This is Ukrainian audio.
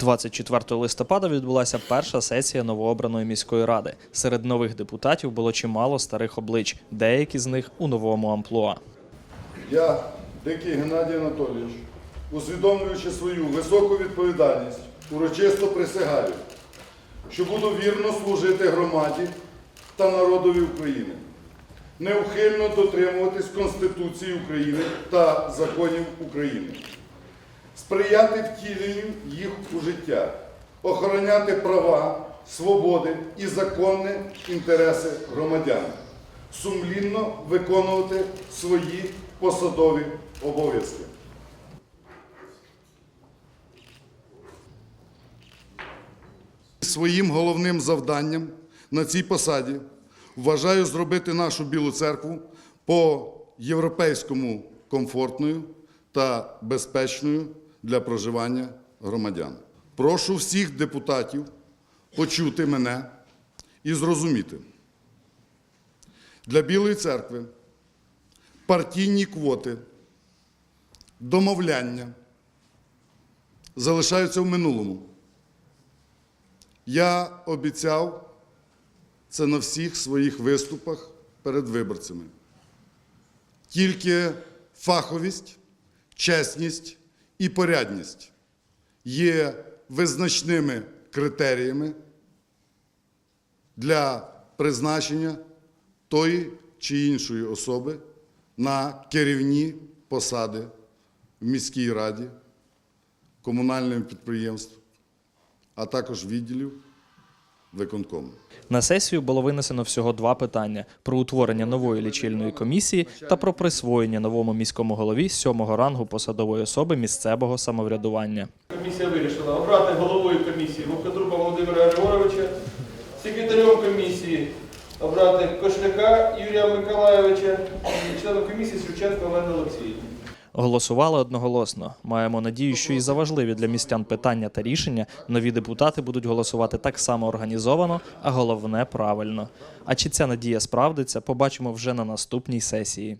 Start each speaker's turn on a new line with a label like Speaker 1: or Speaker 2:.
Speaker 1: 24 листопада відбулася перша сесія новообраної міської ради. Серед нових депутатів було чимало старих облич, деякі з них у новому амплуа.
Speaker 2: Я, Дикий Геннадій Анатолійович, усвідомлюючи свою високу відповідальність, урочисто присягаю, що буду вірно служити громаді та народові України, неухильно дотримуватись Конституції України та законів України, сприяти втіленню їх у життя, охороняти права, свободи і законні інтереси громадян, сумлінно виконувати свої посадові обов'язки. Своїм головним завданням на цій посаді вважаю зробити нашу Білу церкву по європейському комфортною та безпечною для проживання громадян. Прошу всіх депутатів почути мене і зрозуміти. Для Білої церкви партійні квоти, домовляння залишаються в минулому. Я обіцяв це на всіх своїх виступах перед виборцями. Тільки фаховість, чесність і порядність є визначними критеріями для призначення тої чи іншої особи на керівні посади в міській раді, комунальним підприємствам, а також відділів виконкому.
Speaker 1: На сесію було винесено всього два питання: про утворення нової лічильної комісії та про присвоєння новому міському голові сьомого рангу посадової особи місцевого самоврядування.
Speaker 3: Комісія вирішила обрати головою комісії Вовкотруба Володимира Григоровича, секретарем комісії обрати Кошляка Юрія Миколайовича і членом комісії Шевченко Олену Олексіївну.
Speaker 1: Голосували одноголосно. Маємо надію, що і за важливі для містян питання та рішення нові депутати будуть голосувати так само організовано, а головне правильно. А чи ця надія справдиться, побачимо вже на наступній сесії.